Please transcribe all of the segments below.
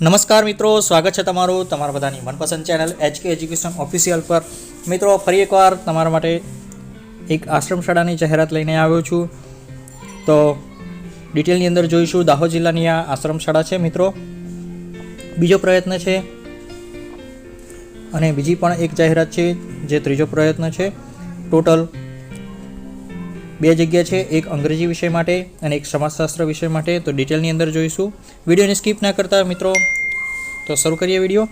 નમસ્કાર મિત્રો, સ્વાગત છે તમારું તમારા બધાની મનપસંદ ચેનલ એચકે એજ્યુકેશન ઓફિશિયલ પર. મિત્રો, ફરી એકવાર તમારા માટે એક આશ્રમ શાળાની જાહેરાત લઈને આવ્યો છું. તો ડિટેલની અંદર જોઈશું, દાહોદ જિલ્લાની આ આશ્રમ શાળા છે મિત્રો. બીજો પ્રયત્ન છે, અને બીજી પણ એક જાહેરાત છે, જે ત્રીજો પ્રયત્ન છે. ટોટલ બે જગ્યા છે, એક અંગ્રેજી વિષય માટે અને એક સમાજશાસ્ત્ર વિષય માટે. તો ડિટેલની અંદર જોઈશું. વિડીયોને સ્કીપ ના કરતા મિત્રો. તો શરૂ કરીએ વીડિયો.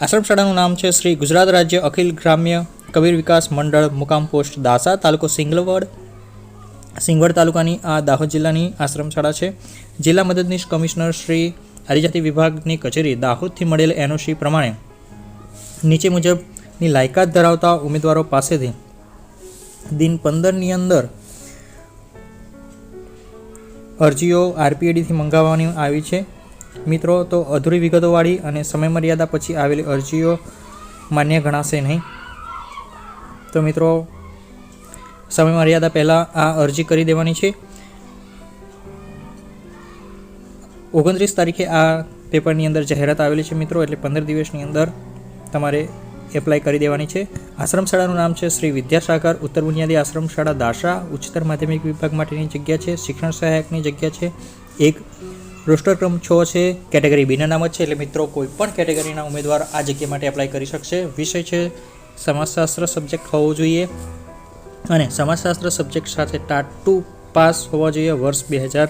આશ્રમ શાળાનું નામ છે શ્રી ગુજરાત રાજ્ય અખિલ ગ્રામ્ય કબીર વિકાસ મંડળ મુકામ પોસ્ટ દાસા તાલુકો સિંગલવડ, સિંગવડ તાલુકાની આ દાહોદ જિલ્લાની આશ્રમ શાળા છે. જિલ્લા મદદનીશ કમિશનર શ્રી આદિજાતિ વિભાગની કચેરી દાહોદથી મળેલ એનઓસી પ્રમાણે નીચે મુજબની લાયકાત ધરાવતા ઉમેદવારો પાસેથી દિન પંદરની અંદર અરજીઓ આરપીએડીથી મંગાવવાની આવી છે. મિત્રો, તો અધૂરી વિગતોવાળી અને સમયમર્યાદા પછી આવેલી અરજીઓ માન્ય ગણાશે નહીં. તો મિત્રો, સમયમર્યાદા પહેલાં આ અરજી કરી દેવાની છે. ઓગણત્રીસ તારીખે આ પેપરની અંદર જાહેરાત આવેલી છે મિત્રો, એટલે પંદર દિવસની અંદર તમારે એપ્લાય કરી દેવાની છે. આશ્રમ શાળાનું નામ છે શ્રી વિદ્યાસાગર ઉત્તર બુનિયાદી આશ્રમ શાળા દાસા. ઉચ્ચતર માધ્યમિક વિભાગ માટેની જગ્યા છે. શિક્ષણ સહાયકની જગ્યા છે. એક રોસ્ટર ક્રમ છ છે. કેટેગરી બીના નામ જ છે. એટલે મિત્રો, કોઈ પણ કેટેગરીના ઉમેદવાર આ જગ્યા માટે એપ્લાય કરી શકશે. વિષય છે સમાજશાસ્ત્ર સબ્જેક્ટ હોવો જોઈએ અને સમાજશાસ્ત્ર સબ્જેક્ટ સાથે ટાટુ પાસ હોવા જોઈએ. વર્ષ બે હજાર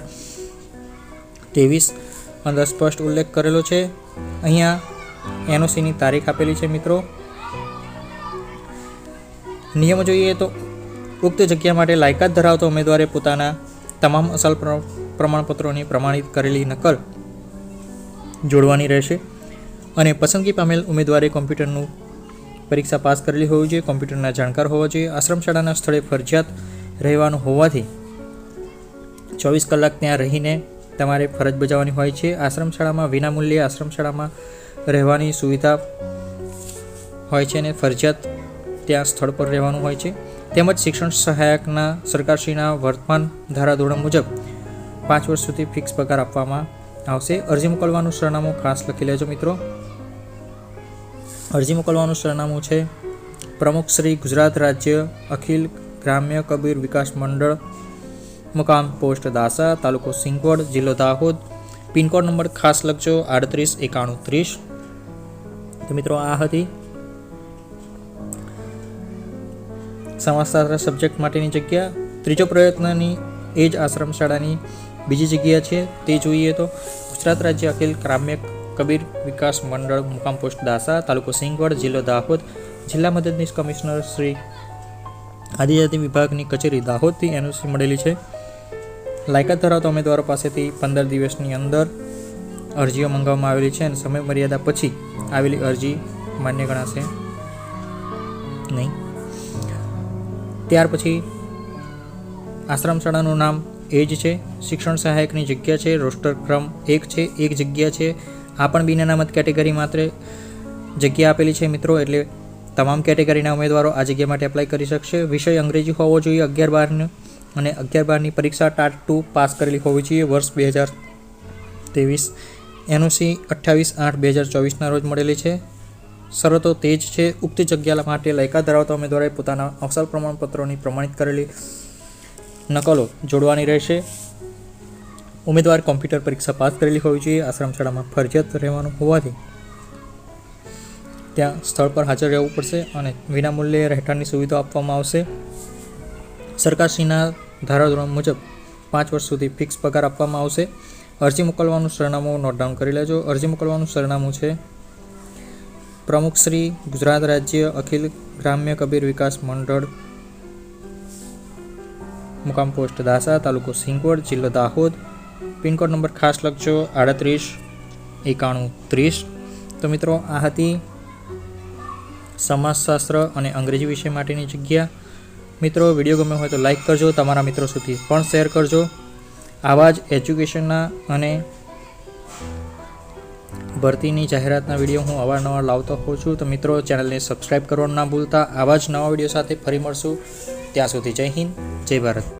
ત્રેવીસ અંદર સ્પષ્ટ ઉલ્લેખ કરેલો છે. અહીંયા એનઓસીની તારીખ આપેલી છે મિત્રો. નિયમો જોઈએ તો ઉક્ત જગ્યા માટે લાયકાત ધરાવતો ઉમેદવારે પોતાના તમામ અસલ પ્ર- પ્રમાણપત્રોની પ્રમાણિત કરેલી નકલ જોડવાની રહેશે અને પસંદગી પામેલ ઉમેદવારે કોમ્પ્યુટરનું પરીક્ષા પાસ કરેલી હોવી જોઈએ, કોમ્પ્યુટરના જાણકાર હોવા જોઈએ આશ્રમ શાળાના સ્થળે ફરજિયાત રહેવાનું હોવાથી ચોવીસ કલાક ત્યાં રહીને તમારે ફરજ બજાવવાની હોય છે. આશ્રમ શાળામાં વિનામૂલ્યે આશ્રમ શાળામાં રહેવાની સુવિધા હોય છે અને ફરજિયાત ત્યાં સ્થળ પર રહેવાનું હોય છે. તેમજ શિક્ષણ સહાયકના સરકારશ્રીના વર્તમાન ધારાધોરણ મુજબ પાંચ વર્ષ સુધી ફિક્સ પગાર આપવામાં આવશે. અરજી મોકલવાનું સરનામું ખાસ લખી લેજો મિત્રો. અરજી મોકલવાનું સરનામું છે પ્રમુખ શ્રી ગુજરાત રાજ્ય અખિલ ગ્રામ્ય કબીર વિકાસ મંડળ, મુકામ પોસ્ટ દાસા, તાલુકો સિંગવડ, જિલ્લો દાહોદ. પિનકોડ નંબર ખાસ લખજો આડત્રીસ એકાણું ત્રીસ. તો મિત્રો આ હતી સમાજશાસ્ત્ર સબ્જેક્ટ માટેની જગ્યા, ત્રીજો પ્રયત્નની એ જ આશ્રમ શાળાની બીજી જગ્યા છે, તે જોઈએ તો ગુજરાત રાજ્ય અખિલ ગ્રામ્ય કબીર વિકાસ મંડળ મુકામ પોસ્ટ દાસા તાલુકો સિંગવડ, જિલ્લો દાહોદ, જિલ્લા મદદનીશ કમિશનર શ્રી આદિજાતિ વિભાગની કચેરી દાહોદથી એનઓસી મળેલી છે. લાયકાત ધરાવતા ઉમેદવારો પાસેથી પંદર દિવસની અંદર અરજીઓ મંગાવવામાં આવેલી છે અને સમય મર્યાદા પછી આવેલી અરજી માન્ય ગણાશે નહીં. ત્યાર પછી આશ્રમ શાળાનું નામ એ જ છે. શિક્ષણ સહાયકની જગ્યા છે. રોસ્ટર ક્રમ એક છે. એક જગ્યા છે. આ પણ બિન અનામત કેટેગરી માત્ર જગ્યા આપેલી છે મિત્રો, એટલે તમામ કેટેગરીના ઉમેદવારો આ જગ્યા માટે એપ્લાય કરી શકશે. વિષય અંગ્રેજી હોવો જોઈએ અગિયાર બારનો અને અગિયાર બારની પરીક્ષા ટાટ ટુ પાસ કરેલી હોવી જોઈએ. વર્ષ બે હજાર ત્રેવીસ એનઓસી અઠ્ઠાવીસ આઠ બે હજાર ચોવીસના રોજ મળેલી છે. શરતો તે જ છે. ઉક્ત જગ્યા માટે લાયકાત ધરાવતા ઉમેદવારે પોતાના અવસર પ્રમાણપત્રોની પ્રમાણિત કરેલી નકલો જોડવાની રહેશે. ઉમેદવાર કોમ્પ્યુટર પરીક્ષા પાસ કરેલી હોવી જોઈએ. આશ્રમ શાળામાં ફરજિયાત રહેવાનું હોવાથી ત્યાં સ્થળ પર હાજર રહેવું પડશે અને વિનામૂલ્યે રહેઠાણની સુવિધા આપવામાં આવશે. સરકારશ્રીના ધારાધોરણ મુજબ પાંચ વર્ષ સુધી ફિક્સ પગાર આપવામાં આવશે. અરજી મોકલવાનું સરનામું નોટ ડાઉન કરી લેજો. અરજી મોકલવાનું સરનામું છે પ્રમુખ શ્રી ગુજરાત રાજ્ય અખિલ ગ્રામ્ય કબીર વિકાસ મંડળ મુકામ પોસ્ટ દાસા તાલુકો સિંગવડ જિલ્લો દાહોદ. પિનકોડ નંબર ખાસ લખજો આડત્રીસ એકાણું ત્રીસ. તો મિત્રો, આ હતી સમાજશાસ્ત્ર અને અંગ્રેજી વિષય માટેની જગ્યા. મિત્રો, વીડિયો ગમ્યો હોય તો લાઈક કરજો, તમારા મિત્રો સુધી પણ શેર કરજો. આવા જ એજ્યુકેશનના અને ભરતીની જાહેરાતના વીડિયો હું અવારનવાર લાવતો હોઉં છું. તો મિત્રો, ચેનલને સબસ્ક્રાઈબ કરવાનું ના ભૂલતા. આવા જ નવા વીડિયો સાથે ફરી મળશું. ત્યાં સુધી જય હિન્દ, જય ભારત.